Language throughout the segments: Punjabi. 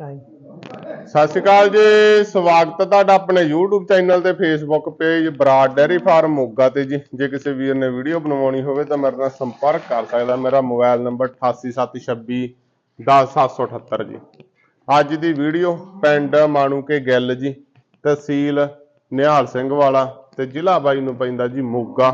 ਸਤਿ ਸ਼੍ਰੀ ਅਕਾਲ ਜੀ, ਸਵਾਗਤ ਹੈ ਤੁਹਾਡਾ ਆਪਣੇ YouTube ਚੈਨਲ ਤੇ Facebook page Brar dairy farm Moga ਤੇ ਜੀ। ਜੇ ਕਿਸੇ ਵੀਰ ਨੇ ਵੀਡੀਓ ਬਣਵਾਉਣੀ ਹੋਵੇ ਤਾਂ ਮੇਰੇ ਨਾਲ ਸੰਪਰਕ ਕਰ ਸਕਦਾ। ਮੇਰਾ ਮੋਬਾਈਲ ਨੰਬਰ 8876 10778 ਜੀ। ਅੱਜ ਦੀ ਵੀਡੀਓ ਪਿੰਡ ਮਾਣੂਕੇ ਗਿੱਲ ਜੀ, ਤਹਿਸੀਲ ਨਿਹਾਲ ਸਿੰਘ ਵਾਲਾ ਤੇ ਜ਼ਿਲ੍ਹਾ ਬਾਈ ਨੂੰ ਪੈਂਦਾ ਜੀ ਮੋਗਾ।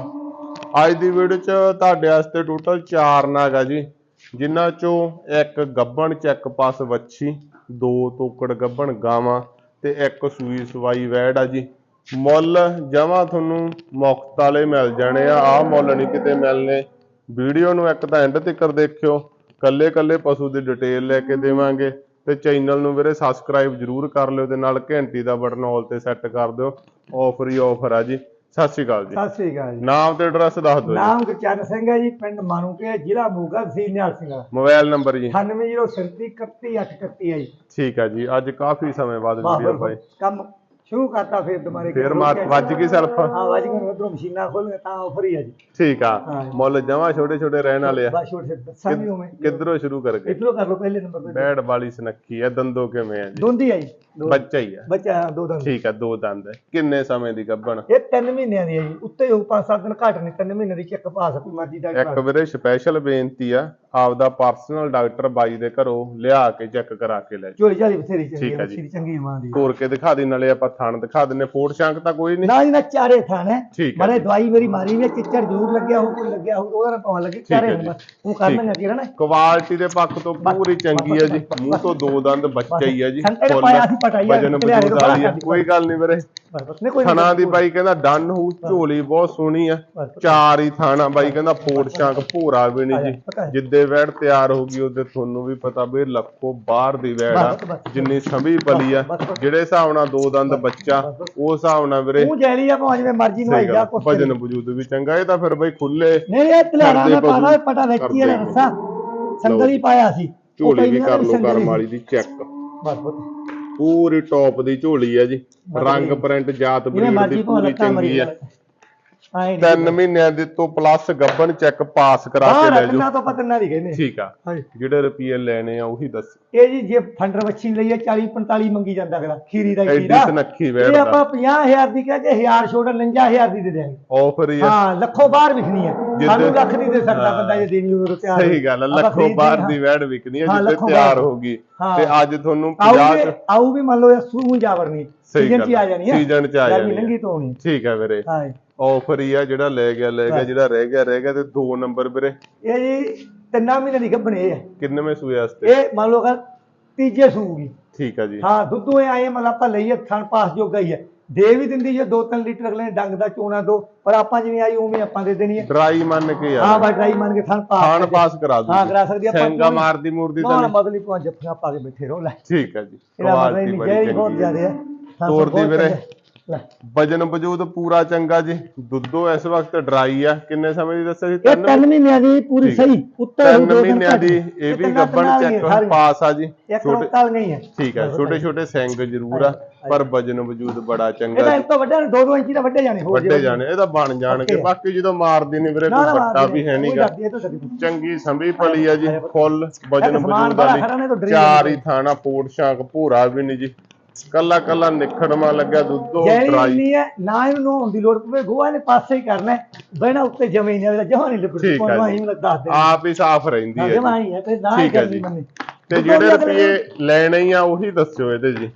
ਅੱਜ ਦੀ ਵੀਡੀਓ 'ਚ ਤੁਹਾਡੇ ਵਾਸਤੇ ਟੋਟਲ 4 ਨਾਗ ਆ ਜੀ। ਜਿਨ੍ਹਾਂ ਚੋਂ ਇੱਕ ਗੱਬਣ ਚੈੱਕ ਪਾਸ ਵੱਛੀ, ਦੋ ਤੋਕੜ ਗੱਬਣ ਗਾਵਾਂ ਤੇ ਇੱਕ ਸੂਈ ਸਵਾਈ ਵੈੜ ਆ ਜੀ। ਮੁੱਲ ਜਮਾ ਤੁਹਾਨੂੰ ਮੁਫਤ ਵਾਲੇ ਮਿਲ ਜਾਣੇ ਆ। ਆਹ ਮੁੱਲ ਨਹੀਂ ਕਿਤੇ ਮਿਲਨੇ ਵੀਡੀਓ ਨੂੰ ਇੱਕ ਤਾਂ ਐਂਡ ਤੱਕ ਦੇਖਿਓ। ਕੱਲੇ ਕੱਲੇ ਪਸ਼ੂ ਦੀ ਡਿਟੇਲ ਲੈ ਕੇ ਦੇਵਾਂਗੇ ਤੇ ਚੈਨਲ ਨੂੰ ਵੀਰੇ ਸਬਸਕ੍ਰਾਈਬ ਜਰੂਰ ਕਰ ਲਿਓ ਤੇ ਨਾਲ ਘੰਟੀ ਦਾ ਬਟਨ ਆਲ ਤੇ ਸੈੱਟ ਕਰ ਦਿਓ। ਆਫਰ ਹੀ ਆਫਰ ਆ ਜੀ। ਸਤਿ ਸ਼੍ਰੀ ਅਕਾਲ ਜੀ। ਸਤਿ ਸ੍ਰੀ ਅਕਾਲ ਜੀ। ਨਾਮ ਤੇ ਐਡਰੈਸ ਦੱਸ ਦਿਓ ਜੀ। ਨਾਮ ਗੁਰਚਰਨ ਸਿੰਘ ਹੈ ਜੀ ਪਿੰਡ ਮਾਨੂਕੇ ਜ਼ਿਲ੍ਹਾ ਮੋਗਾ ਤਹਿਸੀਲ ਨਿਹਾਲ ਸਿੰਘ। ਮੋਬਾਈਲ ਨੰਬਰ ਜੀ। 980331 ਹੈ ਜੀ। ਠੀਕ ਹੈ ਜੀ ਅੱਜ ਕਾਫੀ ਸਮੇਂ ਬਾਅਦ ਵੀਡੀਓ ਪਾਈ। ਕੰਮ ਸ਼ੁਰੂ ਕਰਤਾ ਫਿਰ ਦੁਬਾਰੇ ਫੇਰ ਮਾਰ ਵੱਜ ਗਈ ਸੈਲਫ ਹਾਂ ਵੱਜ ਗਈ ਉਧਰੋਂ ਮਸ਼ੀਨਾਂ ਖੋਲ੍ਹੀਆਂ ਤਾਂ ਆਫਰ ਹੀ ਹੈ ਜੀ। ਠੀਕ ਆ। ਮੁੱਲ ਜਮਾ ਛੋਟੇ ਛੋਟੇ ਰਹਿਣ ਵਾਲੇ ਆ। ਬਸ ਛੋਟੇ ਦੱਸਾਂਗੇ ਉਵੇਂ ਕਿੱਧਰੋਂ ਸ਼ੁਰੂ ਕਰਕੇ ਇਧਰੋਂ ਕਰ ਲਓ ਪਹਿਲੇ ਨੰਬਰ ਤੇ। ਬੈੜ ਵਾਲੀ ਸਨੱਖੀ ਆ ਦੰਦੋ ਕਿਵੇਂ ਆ ਜੀ? ਦੋਂਦੀ ਹੈ ਜੀ। ਬੱਚਾ ਹੀ ਆ। ਬੱਚਾ ਦੋ ਦੰਦ। ਠੀਕ ਆ ਦੋ ਦੰਦ। ਕਿੰਨੇ ਸਮੇਂ ਦੀ ਗੱਭਣ? ਇਹ 3 ਮਹੀਨਿਆਂ ਦੀ ਹੈ ਜੀ। ਉੱਤੇ ਹੋ 5-7 ਦਿਨ ਘੱਟ ਨਹੀਂ 3 ਮਹੀਨੇ ਦੀ ਚੈੱਕ ਪਾ ਸਕੂ ਮਰਜ਼ੀ ਦਾ ਇੱਕ ਵੀਰੇ ਸਪੈਸ਼ਲ ਬੇਨਤੀ ਆ ਆਪਦਾ ਪਰਸਨਲ ਡਾਕਟਰ ਬਾਈ ਦੇ ਘਰੋਂ ਲਿਆ ਕੇ ਚੈੱਕ ਕਰਾ ਕੇ ਲੈ ਚਾਲੀ ਬਥੇਰੀ ਚੰਗੀ ਜੀ। ਬਥੇਰੀ ਚੰਗੀ ਮਾਂ ਦੀ ਤੋੜ ਕੇ ਦਿਖਾ ਦੇ ਨਾਲੇ ਆਪਾਂ ਥਣ ਦਿਖਾ ਦਿੰਨੇ ਫੋਟ ਸ਼ਾਂਕ ਤਾਂ ਕੋਈ ਨਹੀਂ। ਨਾ ਜੀ ਨਾ ਚਾਰੇ ਥਾਣ ਹੈ। ਠੀਕ ਹੈ। ਮਾਰੇ ਜੀ। ਦਵਾਈ ਮੇਰੀ ਮਾਰੀ ਵੀ ਹੈ, ਚਿੱਚੜ ਜ਼ਰੂਰ ਲੱਗਿਆ ਹੋ ਕੋਈ ਲੱਗਿਆ ਹੋ ਉਹਦਾ ਨਾ ਪਾਉਣ ਲੱਗੇ ਚਾਰੇ ਹੈ ਜੀ। ਬਸ ਉਹ ਕਰਨਾ ਕਿਹੜਾ ਨਾ ਕੁਆਲਿਟੀ ਦੇ ਪੱਖ ਤੋਂ ਪੂਰੀ ਚੰਗੀ ਆ ਜੀ। ਮੂੰਹ ਤੋਂ ਦੋ ਦੰਦ ਬੱਚਾ ਹੀ ਆ ਜੀ। ਸੰਤੇ ਨੇ ਪਾਇਆ ਸੀ ਪਟਾਈ ਆ, ਵਜਨ ਨਿਕਲਿਆ ਬਜੂਦ ਬੜਾ ਵਾਲੀ ਆ ਕਰਦੀ। ਕੋਈ ਗੱਲ ਨਹੀਂ ਵੀਰੇ। ਬਸ ਬਸ ਨਹੀਂ ਕੋਈ ਥਣਾ ਦੀ ਬਾਈ ਕਹਿੰਦਾ ਡਨ ਹੋਊ ਝੋਲੀ ਬਹੁਤ ਸੋਹਣੀ ਆ ਬਸ। ਚਾਰ ਹੀ ਥਾਣਾ ਬਾਈ ਕਹਿੰਦਾ ਫੋੜ ਸ਼ਾਂਕ ਭੋਰਾ ਵੀ ਨਹੀਂ ਪਤਾ ਹੈ। ਜੀ ਜਿੱਦੇ ਵੈੜ ਤਿਆਰ ਹੋਊਗੀ ਉਹਦੇ ਤੁਹਾਨੂੰ ਵੀ ਪਤਾ ਵੀ ਲੱਖੋ ਬਾਹਰ ਦੀ ਵੈੜ ਆ। ਬਸ, ਬਸ। ਜਿੰਨੀ ਸੰਭੀ ਪਲੀ ਆ। ਬਸ, ਬਸ। ਜਿਹੜੇ ਹਿਸਾਬ ਨਾਲ ਦੋ ਦੰਦ ਬੱਚਾ ਉਸ ਹਿਸਾਬ ਨਾਲ ਵੀਰੇ ਤੂੰ ਜੈਲੀ ਆ ਭਾਵੇਂ ਜਿਵੇਂ ਮਰਜ਼ੀ ਨੂੰ ਸਹੀ ਜਾ ਕੁਛ ਵਜਨ ਵਜੂਦ ਵੀ ਚੰਗਾ ਇਹ ਤਾਂ ਫਿਰ ਬਈ ਖੁੱਲੇ ਨਹੀਂ ਇਹ ਕਰਦੇ ਮੈਂ ਪਾਣਾ ਪਟਾ ਵੇਚੀ ਹੈ ਰੱਸਾ ਸੰਗਲ ਹੀ ਪਾਇਆ ਸੀ। ਝੋਲੀ ਵੀ ਕਰ ਲੋ ਕਰਮ ਹੀ- ਵਾਲੀ ਦੀ ਚੈੱਕ। ਬਸ ਪੂਰੀ ਟੌਪ ਦੀ ਝੋਲੀ ਆ ਜੀ। ਰੰਗ ਪ੍ਰਿੰਟ ਜਾਤ ਬਰੀਡ ਦੀ ਪੂਰੀ ਚੰਗੀ ਆ। ਆਏ ਤਿੰਨ ਮਹੀਨਿਆਂ ਦੇ ਤੋਂ ਪਲੱਸ ਗੱਬਨ ਚੈੱਕ ਪਾਸ ਕਰਾ ਹਾਂ ਕੇ ਲੈ ਜਾਓ। ਤਾਂ ਪਤਾ ਨਾ ਕਹਿੰਦੇ ਠੀਕ ਆ। ਜਿਹੜੇ ਰੁਪਏ ਲੈਣੇ ਆ ਉਹੀ ਦੱਸ। ਇਹ ਜੀ ਜੇ ਫੰਡਰ ਵੱਛੀ ਲਈ ਹੈ 40 45 ਮੰਗੀ ਜਾਂਦਾ ਅਗਲਾ ਖੀਰੀ ਦਾ ਹੀ ਐਡੀ ਖੀਰਾ। ਸੁਨੱਖੀ ਇਹ ਵੈੜ ਆਪਾਂ ਦਾ 50000 ਦੀ ਕਹਿ ਕੇ 1000 ਛੋੜ 59000 ਦੀ ਦੇ ਦਿਆਂਗੇ। ਆਫਰ ਹੀ ਆ। ਹਾਂ ਲੱਖੋਂ ਬਾਹਰ ਵਿਕਣੀ ਹੈ ਜਿੱਦੇ- ਸਾਨੂੰ ਲੱਖ ਦੀ ਦੇ ਸਕਦਾ ਹਾਂ। ਬੰਦਾ ਜੇ ਦੇਣੀ ਹੋਵੇ ਤਿਆਰ ਸਹੀ ਗੱਲ ਆ ਲੱਖੋਂ ਬਾਹਰ ਹਾਂ। ਦੀ ਵੈੜ ਵਿਕਣੀ ਆ ਹਾਂ, ਲੱਖੋਂ ਤਿਆਰ। ਹੋਗੀ ਹਾਂ। ਤੇ ਅੱਜ ਤੁਹਾਨੂੰ ਆਊ 50 ਵੀ ਆਊ ਵੀ ਮੰਨ ਲਓ ਸੂਹ ਜਾਵਰਨੀ ਸੀਜ਼ਨ ਚ ਹੀ ਆ। ਜਾਣੀ ਹੈ ਸੀਜ਼ਨ ਚ ਆ ਜਾਣੀ ਹੈ। ਲੰਘੀ ਤੋਂ ਹੋਣੀ। ਠੀਕ ਆ ਵੀਰੇ। ਹਾਂ ਆਫਰ ਹੀ ਆ ਜਿਹੜਾ ਲੈ ਗਿਆ ਲੈ ਗਿਆ ਹਾਂ। ਜਿਹੜਾ ਰਹਿ ਗਿਆ ਰਹਿ ਗਿਆ ਤੇ ਦੋ ਨੰਬਰ ਵੀਰੇ। ਇਹ ਜੀ ਤਿੰਨਾਂ ਮਹੀਨੇ ਦੀ ਗੱਭਣੇ ਹੈ ਕਿੰਨਵੇਂ ਸੂਏ ਵਾਸਤੇ? ਇਹ ਮੰਨ ਲਓ ਕਿ ਤੀਜੇ ਸੂਗੀ ਠੀਕ ਆ ਜੀ। ਹਾਂ ਦੁੱਧੋਂ ਇਹ ਆਏ ਮਤਲਬ ਆਪਾਂ ਲਈਏ ਥਣ ਪਾਸ ਜੋਗਾ ਹੀ ਹੈ ਦੇ ਵੀ ਦਿੰਦੀ ਜੇ 2-3 ਲੀਟਰ ਅਗਲੇ ਡੰਗ ਦਾ ਚੋਣਾ ਦੋ ਪਰ ਆਪਾਂ ਜਿਵੇਂ ਆਈ ਉਵੇਂ ਆਪਾਂ ਦੇ ਦੇਣੀ ਹੈ ਡਰਾਈ ਮੰਨ ਕੇ ਹਾਂ ਯਾਰ ਬਾ ਡਰਾਈ ਮੰਨ ਕੇ ਥਣ ਪਾਸ ਖਾਣ ਪਾਸ ਕਰਾ ਦੂੰ ਹਾਂ, ਕਰਾ ਸਕਦੀ ਆ, ਪਰ ਸਿੰਗਾ ਕੋਈ- ਮਾਰਦੀ ਮੂਰਦੀ ਤਾਂ ਨਾ ਬਦਲੀ ਪਾ ਜੱਫੀਆਂ ਪਾ ਕੇ ਬੈਠੇ ਰਹੋ ਲੈ। ਠੀਕ ਆ ਜੀ। ਮਤਲਬ ਕੁਆਲਿਟੀ ਬੜੀ ਚੰਗੀ ਜ਼ਿਆਦਾ ਹੈ। ਹੈ ਹਾਂ, ਤੋਰ ਦੀ ਵੀਰੇ। ਲੈ। ਵਜਨ ਵਜੂਦ ਪੂਰਾ ਚੰਗਾ ਜੀ। ਦੁੱਧੋ ਇਸ ਵਕਤ ਡਰਾਈ ਆ। ਕਿੰਨੇ ਸਮੇਂ ਦੀ ਦੱਸਿਆ ਸੀ? ਇਹ ਤਿੰਨ ਤਿੰਨ ਮਹੀਨਿਆਂ ਦੀ ਪੂਰੀ ਹੈ। ਸਹੀ। ਉੱਤੇ ਤਿੰਨ ਦੋ ਦਿਨ ਮਹੀਨਿਆਂ ਘੱਟ। ਦੀ ਇਹ ਵੀ ਗੱਬਣ ਚੈੱਕ। ਪਾਸ ਆ ਜੀ। ਛੋਟੇ ਰੋਕਲ ਨਹੀਂ ਹੈ ਠੀਕ ਹੈ ਛੋਟੇ ਛੋਟੇ ਸਿੰਗ ਜ਼ਰੂਰ ਆ ਪਰ ਵਜਨ ਵਜੂਦ ਬੜਾ ਇਹਦਾ ਚੰਗਾ ਇਸ ਤੋਂ ਵੱਡਾ 2-2 ਇੰਚੀ ਦਾ ਵੱਡੇ ਜਾਣੇ ਹੋਰ ਵੱਡੇ ਜਾਣੇ ਇਹ ਤਾਂ ਬਣ ਜਾਣਗੇ. ਬਾਕੀ ਜਦੋਂ ਮਾਰਦੀ ਨਹੀਂ ਵੀਰੇ ਕੋਈ ਵੱਟਾ ਵੀ ਹੈ ਨਹੀਂਗਾ ਚੰਗੀ ਸੰਭੀ ਪਲੀ ਆ ਜੀ ਫੁੱਲ ਵਜਨ ਵਜੂਦ ਵਾਲੀ। ਡਰੀ ਚਾਰ ਹੀ ਥਾਣਾ ਪੋਟ ਸ਼ਾਂਕ ਭੂਰਾ ਵੀ ਨਹੀਂ ਜੀ। ਕੱਲਾ ਕੱਲਾ ਨਿਖੜਮਾ ਲੱਗਿਆ ਦੁੱਧੋ ਜਿਹੜੀ ਡਰਾਈ ਨਹੀਂ ਹੈ ਨਾ ਇਹਨੂੰ ਦੀ ਲੋੜ ਪਵੇ ਗੋਹਾ ਨੇ ਪਾਸੇ ਹੀ ਕਰਨਾ ਹੈ। ਬਹਿਣਾ ਉੱਤੇ ਜਮੇ ਨਹੀਂ ਜਮਾ ਨਹੀਂ ਠੀਕ ਹੈ ਜੀ। ਹੀ ਦੱਸ ਦੇ ਆਪ ਹੀ ਸਾਫ਼ ਰਹਿੰਦੀ ਹੈ ਜਮਾ ਜੀ। ਹੀ ਹੈ ਤੇ ਨਾ ਹੀ ਠੀਕ ਹੈ ਕਰਨੀ ਜੀ। ਮੰਨੇ ਤੇ ਜਿਹੜੇ ਰੁਪਏ ਲੈਣੇ ਹੀ ਆ ਉਹੀ ਦੱਸਿਓ ਇਹਦੇ ਜੀ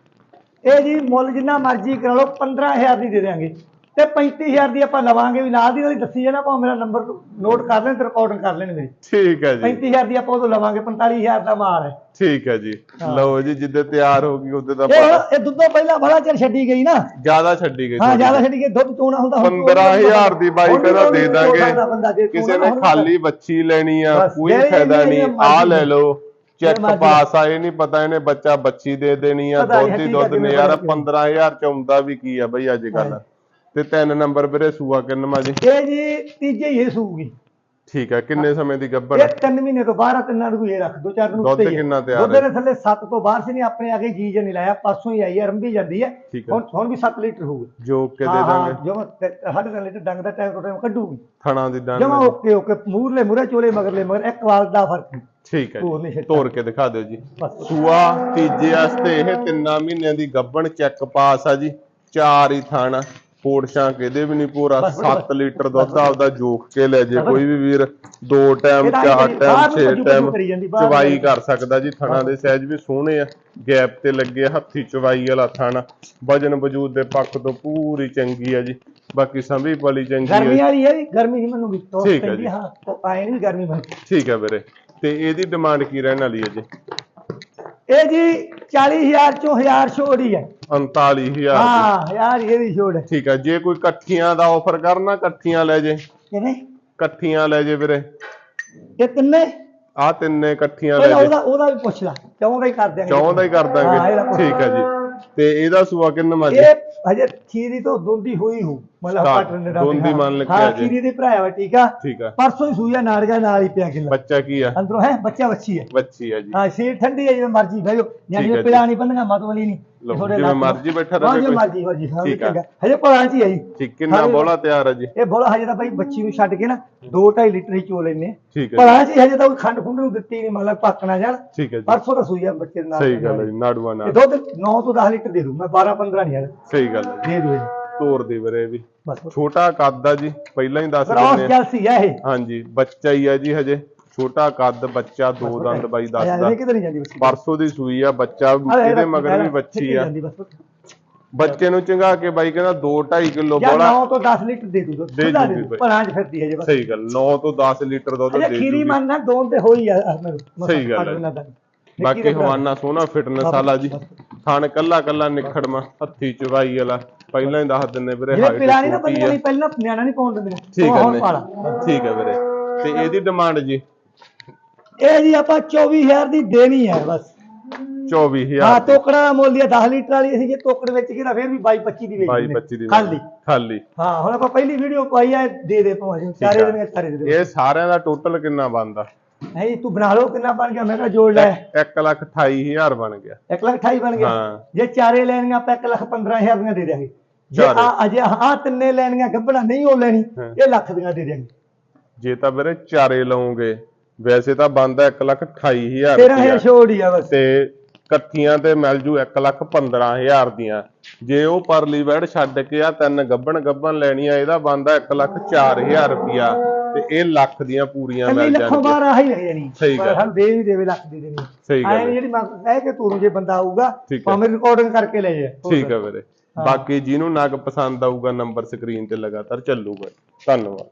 ਇਹ ਜੀ ਮੁੱਲ ਜਿੰਨਾ ਮਰਜ਼ੀ ਕਰਾ ਲਓ 15000 ਦੀ ਦੇ ਦੇਾਂਗੇ ਤੇ 35000 ਦੀ ਆਪਾਂ ਲਵਾਂਗੇ ਵੀ ਨਾਲ ਦੀ ਨਾਲ ਦੱਸੀ ਜਾਣਾ ਭਾਵੇਂ ਮੇਰਾ ਨੰਬਰ ਨੋਟ ਕਰ ਲੈਣ ਤੇ ਰਿਕਾਰਡਿੰਗ ਕਰ ਲੈਣ ਮੇਰੀ। ਠੀਕ ਹੈ ਜੀ। 35000 ਦੀ ਆਪਾਂ ਉਦੋਂ ਲਵਾਂਗੇ 45000 ਦਾ ਮਾਲ ਹੈ। ਠੀਕ ਹੈ ਜੀ। ਲਓ ਜੀ ਜਿੱਦੇ ਤਿਆਰ ਹੋ ਗਈ ਉਹਦੇ ਦਾ ਇਹ ਇਹ ਦੁੱਧੋਂ ਪਹਿਲਾਂ ਬੜਾ ਚਿਰ ਛੱਡੀ ਗਈ ਨਾ। ਜ਼ਿਆਦਾ ਛੱਡੀ ਗਈ ਹਾਂ। ਜ਼ਿਆਦਾ ਛੱਡੀ ਗਈ ਦੁੱਧ ਚੋਣਾ ਹੁੰਦਾ ਹੁਣ 15000 ਦੀ ਬਾਈ ਕਹਿੰਦਾ ਦੇ ਦਾਂਗੇ। ਕਿਸੇ ਨੇ ਖਾਲੀ ਬੱਚੀ ਲੈਣੀ ਆ ਕੋਈ ਫਾਇਦਾ ਨਹੀਂ। ਆ ਲੈ ਲਓ ਚੈੱਕ। ਪਾਸ ਆ ਇਹ ਨਹੀਂ ਪਤਾ ਇਹਨੇ ਬੱਚਾ ਬੱਚੀ ਦੇ ਦੇਣੀ ਆ ਦੁੱਧ ਹੀ ਦੁੱਧ ਨੇ ਯਾਰ ਬਣਦੀ ਆ। 15000 ਚ ਆਉਂਦਾ ਵੀ ਕੀ ਆ ਬਈ ਅੱਜ ਕੱਲ ਤੇ ਤਿੰਨ ਨੰਬਰ ਵੀਰੇ ਸੂਆ ਕਿੰਨਵਾ ਜੀ? ਇਹ ਜੀ ਤੀਜੇ ਹੀ ਇਹ ਸੂਗੀ। ਠੀਕ ਹੈ ਕਿੰਨੇ ਸਮੇਂ ਦੀ ਗੱਭਣ ਇਹ ਤਿੰਨ ਮਹੀਨੇ ਤੋਂ ਬਾਹਰ ਆ ਤਿੰਨਾਂ ਨੂੰ ਇਹ ਰੱਖ ਦੋ ਚਾਰ ਨੂੰ ਦੁੱਧ ਹੈ। ਕਿੰਨਾ ਤਿਆਰ ਦੁੱਧ? ਦੇ ਥੱਲੇ 7 ਤੋਂ ਬਾਹਰ ਸੀ ਨਹੀਂ ਆਪਣੇ ਆਗੇ ਜੀਜ ਨਹੀਂ ਲਾਇਆ ਪਰਸੋਂ ਹੀ ਆਈ ਹੈ ਰੰਭੀ ਜਾਂਦੀ ਹੈ ਹੁਣ ਹੁਣ ਵੀ 7 ਲੀਟਰ ਹੋਊਗਾ। ਜੋ ਕੇ ਦੇ ਦਾਂਗੇ। ਜੋ ਸਾਡੇ ਨਾਲ ਲੀਟਰ ਡੰਗ ਦਾ ਟਾਈਮ ਤੋਂ ਟਾਈਮ ਕੱਢੂਗੀ। ਥਣਾ ਦੀ ਡੰਡ ਜਮਾ ਓਕੇ ਓਕੇ ਮੂਰਲੇ ਮੂਰੇ ਚੋਲੇ ਮਗਰਲੇ ਮਗਰ ਇੱਕ ਵਾਲ ਦਾ ਫ਼ਰਕ। ਠੀਕ ਹੈ ਤੋਰ। ਤੋੜ ਕੇ ਦਿਖਾ ਦਿਓ ਜੀ। ਸੂਆ ਤੀਜੇ ਵਾਸਤੇ ਇਹ ਤਿੰਨਾਂ ਮਹੀਨਿਆਂ ਦੀ ਗੱਭਣ ਚੈੱਕ ਪਾਸ ਆ ਜੀ। ਚਾਰ ਹੀ ਥਾਣਾ। ਫੋੜਸ਼ਾਂ ਕਿਤੇ ਵੀ ਨਹੀਂ ਪੂਰਾ ਬਸ, ਬਸ, 7 ਲੀਟਰ ਦੁੱਧ ਆਪਦਾ ਜੋਖ ਕੇ ਲੈ ਜੇ। ਕੋਈ ਵੀ ਵੀਰ ਦੋ ਟਾਈਮ ਚਾਰ ਹੀ ਟਾਈਮ ਬਾਹਰ ਨੂੰ 6 ਭੱਜੂ ਟਾਈਮ ਚਵਾਈ। ਕਰ ਸਕਦਾ ਜੀ ਥਣਾ ਦੇ ਸਾਈਜ਼ ਵੀ ਸੋਹਣੇ ਆ ਗੈਪ ਤੇ ਲੱਗੇ ਹੱਥੀ ਚਵਾਈ ਵਾਲਾ ਥਾਣਾ ਵਜਨ ਵਜੂਦ ਦੇ ਪੱਖ ਤੋਂ ਪੂਰੀ ਚੰਗੀ ਆ ਜੀ ਬਾਕੀ ਸੰਭੀ ਪਲੀ ਚੰਗੀ ਗਰਮੀ ਵਾਲੀ ਹੈ ਗਰਮੀ ਨਹੀਂ ਮੈਨੂੰ ਵੀ ਤੋਂ ਠੀਕ ਹੈ ਪੈਂਦੀ ਜੀ। ਹਾਂ ਆਏ ਨਹੀਂ ਗਰਮੀ ਬਣ ਠੀਕ ਹੈ ਵੀਰੇ ਤੇ ਇਹਦੀ ਡਿਮਾਂਡ ਕੀ ਰਹਿਣ ਵਾਲੀ ਹੈ ਜੀ ਇਹ ਜੀ 40000 ਚੋਂ 1000 ਛੋੜ ਹੀ ਹੈ। 39000 ਹਾਂ ਯਾਰ ਇਹ ਵੀ ਛੋੜ ਹੈ। ਠੀਕ ਹੈ ਜੇ ਕੋਈ ਇਕੱਠੀਆਂ ਦਾ ਆਫਰ ਕਰਨਾ ਇਕੱਠੀਆਂ ਲੈ ਜੇ। ਕਿਵੇਂ ਇਕੱਠੀਆਂ ਲੈ ਜੇ ਵੀਰੇ। ਇਹ ਤਿੰਨੇ? ਆ ਤਿੰਨੇ ਇਕੱਠੀਆਂ ਲੈ ਜੇ। ਉਹਦਾ ਉਹਦਾ ਵੀ ਪੁੱਛ ਲੈ। ਚਾਹੁੰਦਾ ਹੀ ਕਰ ਦਿਆਂਗੇ? ਚੌਂ ਹੀ ਕਰ ਹਾਂ, ਇਹਦਾ ਦਾਂਗੇ। ਠੀਕ ਹੈ ਜੀ। ਤੇ ਇਹਦਾ ਸੂਆ ਕਿੰਨਾ ਜੀ ਇਹ ਹਜੇ ਖੀਰੀ ਤੋਂ ਦੁੰਦੀ ਹੋਈ ਹੂੰ ਮਤਲਬ ਪਟਨ ਦੇ ਦੁੰਦੀ ਮੰਨ ਲਿਆ ਹਾਂ ਜੀ। ਖੀਰੀ ਦੇ ਭਰਾਇਆ ਵਾ ਠੀਕ ਆ? ਠੀਕ ਹੈ ਪਰਸੋਂ ਹੀ ਸੂਈਆ ਨਾੜ ਗਿਆ ਨਾਲ ਹੀ ਪਿਆ ਕਿਲਾ ਬੱਚਾ ਕੀ ਆ? ਅੰਦਰੋਂ ਹੈ ਬੱਚਾ ਬੱਚੀ ਹੈ ਬੱਚੀ ਆ ਜੀ। ਹਾਂ ਸੀਟ ਠੰਡੀ ਹੈ ਜਿਵੇਂ ਮਰਜ਼ੀ ਬਹਿ ਜਾਓ। ਜਾਂ ਠੀਕ ਜਿਵੇਂ ਹੈ ਪਿਲਾ ਨਹੀਂ ਬੰਨਗਾ ਮਤ ਵਾਲੀ ਨਹੀਂ। ਜਿਵੇਂ। ਮਰਜ਼ੀ ਬੈਠਾ ਹਾਂ ਰਹੇ ਕੋਈ। ਮਰਜ਼ੀ ਹਾਂ ਠੀਕ ਆ। ਚੰਗਾ ਹਜੇ ਪਲਾਂ ਚ ਹੀ ਹੈ ਜੀ। ਠੀਕ ਕਿੰਨਾ ਹਾਂ ਜੀ। ਬੋਲਾ ਤਿਆਰ ਆ ਜੀ? ਇਹ ਬੋਲਾ ਹਜੇ ਤਾਂ ਬਾਈ ਬੱਚੀ ਨੂੰ ਛੱਡ ਕੇ ਨਾ 2.5 ਲੀਟਰ ਹੀ ਚੋ ਲੈਨੇ ਠੀਕ ਹੈ ਜੀ, ਪਲਾਂ ਚ ਹੀ ਹਜੇ ਤਾਂ ਕੋਈ ਖੰਡ ਖੁੰਡ ਨੂੰ ਦਿੱਤੀ ਨਹੀਂ ਮਤਲਬ ਪੱਕਣਾ ਜਾਣ ਠੀਕ ਹੈ ਜੀ। ਪਰਸੋਂ ਤਾਂ ਸੂਈਆ ਬੱਚੇ ਦੇ ਨਾਲ। ਸਹੀ ਗੱਲ ਹੈ ਜੀ ਨਾੜੂਆ ਨਾਲ। ਦੁੱਧ 9 ਤੋਂ 10 ਲੀਟਰ ਦੇ ਦੂੰ ਮੈਂ 12 15 ਨਹੀਂ ਯਾਰ ਸਹੀ ਗੱਲ ਹੈ ਜੀ। ਦੇ ਦੂੰ ਤੋਰ ਦੇ ਵੀਰੇ ਵੀ। ਬਸ। ਛੋਟਾ ਕੱਦ ਆ ਜੀ ਪਹਿਲਾਂ ਹੀ ਦੱਸ ਕ੍ਰਾਸ ਦਿੰਦੇ ਆ। ਜਲਸੀ ਹੈ ਇਹ? ਹਾਂਜੀ ਬੱਚਾ ਹੀ ਆ ਜੀ ਹਜੇ। ਛੋਟਾ ਕੱਦ ਬੱਚਾ ਦੋ ਦੰਦ ਬਾਈ ਦੱਸਦਾ। ਇਹ ਕਿਤੇ ਨਹੀਂ ਜਾਂਦੀ ਬੱਚੀ? ਪਰਸੋਂ ਦੀ ਸੂਈ ਆ ਬੱਚਾ ਇਹਦੇ ਮਗਰ ਵੀ ਬੱਚੀ ਆ। ਬੱਚੇ ਨੂੰ ਚੰਗਾ ਕੇ ਬਾਈ ਕਹਿੰਦਾ 2 2.5 ਕਿਲੋ ਜਾਂ ਬੋਲਾ। 9 ਤੋਂ 10 ਲੀਟਰ ਦੇ ਦੂੰ ਦੁੱਧ ਦੇ ਦੇ ਦੂੰ ਬਾਈ। ਚ ਫਿਰਦੀ ਹੈ ਜੇ ਬਸ। ਸਹੀ ਗੱਲ 9 ਤੋਂ 10 ਲੀਟਰ ਦੁੱਧ ਦੇ ਖੀਰੀ ਦੂਗੀ। ਮੰਨਣਾ ਦੋਨ ਤੇ ਹੋਈ ਆ ਸਹੀ ਗੱਲ ਹੈ। ਬਾਕੀ ਹਵਾਨਾ ਸੋਹਣਾ ਫਿਟਨੈਸ ਵਾਲਾ ਜੀ। ਥਣ ਕੱਲਾ ਕੱਲਾ ਨਿਖੜਮਾ ਹੱਥੀ ਚਵਾਈ ਵਾਲਾ। ਪਹਿਲਾਂ ਹੀ ਦੱਸ ਦਿੰਨੇ ਵੀਰੇ ਜਿਹੜੇ ਪਿਲਾ ਨਹੀਂ ਨਾ ਹਾਈਟ ਬੰਦੀਆਂ ਨਹੀਂ ਪਹਿਲਾਂ ਨਿਆਣਾ ਨਹੀਂ ਪਾਉਣ ਦਿੰਦੇ। ਠੀਕ ਹੈ ਪਾਲਾ। ਠੀਕ ਹੈ ਵੀਰੇ। ਤੇ ਇਹਦੀ ਡਿਮਾਂਡ ਜੀ? ਇਹ ਜੀ ਆਪਾਂ 24000 ਦੀ ਦੇਣੀ ਹੈ ਬਸ। 24000 ਹਾਂ ਟੋਕੜਾ ਦਾ ਮੁੱਲ ਹੀ ਆ 10 ਲੀਟਰ ਵਾਲੀ ਅਸੀਂ ਜੇ ਟੋਕੜ ਵਿੱਚ ਕਿਹੜਾ ਫਿਰ ਵੀ 22 25 ਦੀ ਵੇਚਦੇ 22 25 ਦੀ ਖਾਲੀ। ਖਾਲੀ। ਹਾਂ ਹੁਣ ਆਪਾਂ ਪਹਿਲੀ ਵੀਡੀਓ ਪਾਈ ਆ ਦੇ ਦੇ ਭਾਵੇਂ ਚਾਰੇ ਦੇ ਦੇ। ਇਹ ਸਾਰਿਆਂ ਦਾ ਟੋਟਲ ਕਿੰਨਾ ਬਣਦਾ? ਨਹੀਂ ਤੂੰ ਬਣਾ ਲਓ ਕਿੰਨਾ ਬਣ ਗਿਆ? ਮੈਂ ਕਿਹਾ ਜੋੜ ਲੈ। 1 ਲੱਖ 28000 ਬਣ ਗਿਆ। 1 ਲੱਖ 28 ਬਣ ਗਿਆ? ਹਾਂ। ਜੇ ਚਾਰੇ ਲੈਣੀਆਂ ਆਪਾਂ 1 ਲੱਖ 15000 ਦੀਆਂ ਦੇ ਦਿਆਂਗੇ। ਜੇ। ਆ ਅਜੇ ਆ ਤਿੰਨੇ ਲੈਣੀਆਂ ਗੱਬਣਾ ਨਹੀਂ ਉਹ ਲੈਣੀ ਹਾਂ। ਇਹ ਲੱਖ ਦੀਆਂ ਦੇ ਦਿਆਂਗੇ। ਜੇ ਤਾਂ ਵੀਰੇ ਚਾਰੇ ਲਓਗੇ ਵੈਸੇ ਤਾਂ ਬਣਦਾ 1 ਲੱਖ 28000 13000 ਛੋੜ ਹੀ ਆ ਬਸ। ਤੇ ਇਕੱਠੀਆਂ ਤੇ ਮਿਲ ਜੂ 1 ਲੱਖ 15000 ਦੀਆਂ। ਜੇ ਉਹ ਪਰਲੀ ਵੈੜ ਛੱਡ ਕੇ ਆ ਤਿੰਨ ਗੱਬਣ ਗੱਬਣ ਲੈਣੀਆਂ ਇਹਦਾ ਬਣਦਾ 1 ਲੱਖ 4000 ਰੁਪਿਆ ਤੇ ਇਹ ਲੱਖ ਦੀਆਂ ਪੂਰੀਆਂ ਮਿਲ ਲੱਖੋਂ ਜਾਣਗੀਆਂ। ਬਾਹਰ ਆਹੀ ਲੈ ਜਾਣੀ। ਸਹੀ ਗੱਲ। ਸਾਨੂੰ ਦੇ ਵੀ ਦੇਵੇ ਲੱਖ ਦੀ ਦੇਣੀ ਸਹੀ ਗੱਲ ਐਂ ਜਿਹੜੀ ਮੈਂ ਕਹਿ ਕੇ ਤੂੰ ਜੇ ਬੰਦਾ ਆਊਗਾ। ਭਾਵੇਂ ਰਿਕਾਰਡਿੰਗ ਕਰਕੇ ਲੈ ਜਾਏ ਠੀਕ ਹੈ ਵੀਰੇ। ਬਾਕੀ ਜਿਹਨੂੰ ਨਗ ਪਸੰਦ ਆਊਗਾ ਨੰਬਰ ਸਕਰੀਨ ਤੇ ਲਗਾਤਾਰ ਚੱਲੂਗਾ। ਧੰਨਵਾਦ।